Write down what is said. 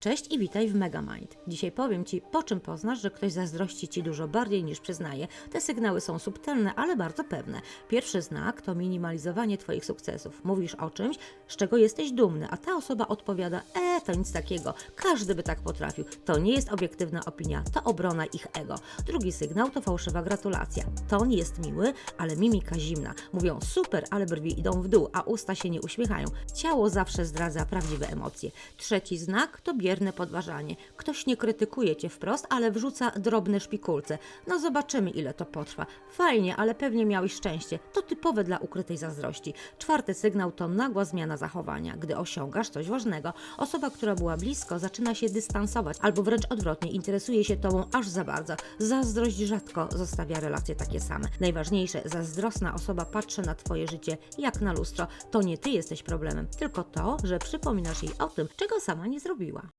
Cześć i witaj w Megamind. Dzisiaj powiem Ci, po czym poznasz, że ktoś zazdrości Ci dużo bardziej niż przyznaje. Te sygnały są subtelne, ale bardzo pewne. Pierwszy znak to minimalizowanie Twoich sukcesów. Mówisz o czymś, z czego jesteś dumny, a ta osoba odpowiada, e, to nic takiego, każdy by tak potrafił. To nie jest obiektywna opinia, to obrona ich ego. Drugi sygnał to fałszywa gratulacja. Ton jest miły, ale mimika zimna. Mówią super, ale brwi idą w dół, a usta się nie uśmiechają. Ciało zawsze zdradza prawdziwe emocje. Trzeci znak to bierne podważanie. Ktoś nie krytykuje cię wprost, ale wrzuca drobne szpikulce. No zobaczymy, ile to potrwa. Fajnie, ale pewnie miałeś szczęście. To typowe dla ukrytej zazdrości. Czwarty sygnał to nagła zmiana zachowania. Gdy osiągasz coś ważnego, która była blisko, zaczyna się dystansować, albo wręcz odwrotnie, interesuje się tobą aż za bardzo. Zazdrość rzadko zostawia relacje takie same. Najważniejsze, zazdrosna osoba patrzy na twoje życie jak na lustro. To nie ty jesteś problemem, tylko to, że przypominasz jej o tym, czego sama nie zrobiła.